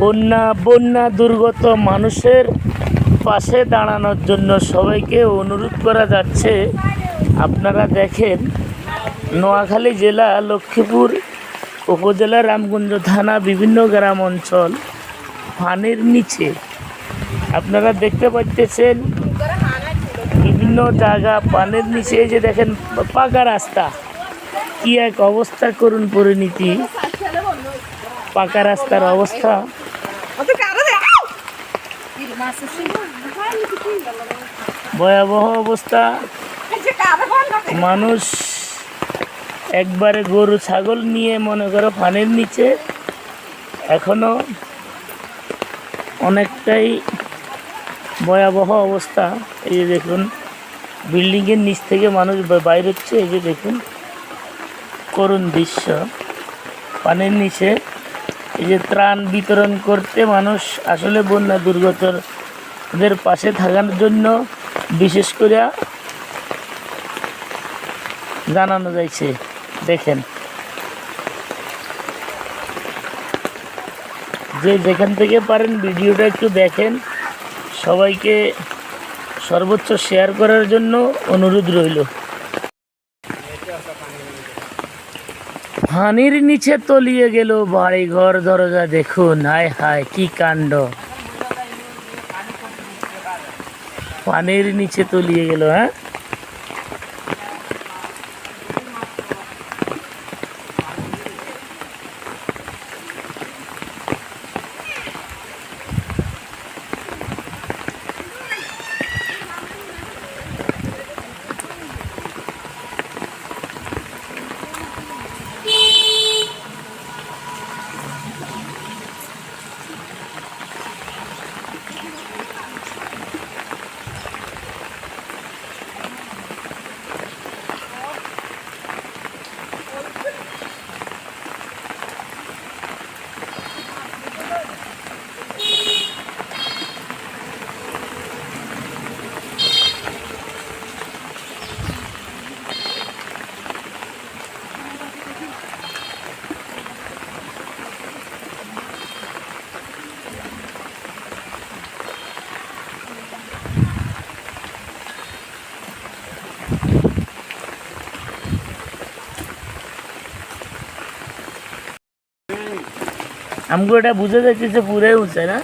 বন্যা বন্যা দুর্গত মানুষের পাশে দাঁড়ানোর জন্য সবাইকে অনুরোধ করা যাচ্ছে। আপনারা দেখেন, নোয়াখালী জেলা, লক্ষ্মীপুর উপজেলা, রামগঞ্জ থানা, বিভিন্ন গ্রাম অঞ্চল, পানির নিচে। আপনারা দেখতে পাচ্ছেন বিভিন্ন জায়গা, পানির নিচে যে দেখেন, পাকা রাস্তা। কি এক অবস্থা করুন পরিণতি। পাকা রাস্তার অবস্থা। ভয়াবহ অবস্থা। মানুষ একবারে গরু, ছাগল নিয়ে মনে করো পানির নিচে। এখনও অনেকটাই ভয়াবহ অবস্থা। এই যে দেখুন, বিল্ডিংয়ের নিচ থেকে মানুষ বাইর হচ্ছে। এই যে দেখুন, করুণ দৃশ্য। পানির নিচে এই যে ত্রাণ বিতরণ করতে মানুষ আসলে বন্যা দুর্গতদের পাশে থাকার জন্য বিশেষ করে জানানো যাইছে। দেখেন। যে যেখান থেকে পারেন ভিডিওটা একটু দেখেন। সবাইকে সর্বোচ্চ শেয়ার করার জন্য অনুরোধ রইল। পানির নিচে তলিয়ে গেল বাড়ি ঘর দরজা দেখুন। হায় হায়, কি কাণ্ড। পানির নিচে তলিয়ে গেল হ্যাঁ? আমগো এটা বুঝে যাচ্ছে যে পুরাই উঠছে না?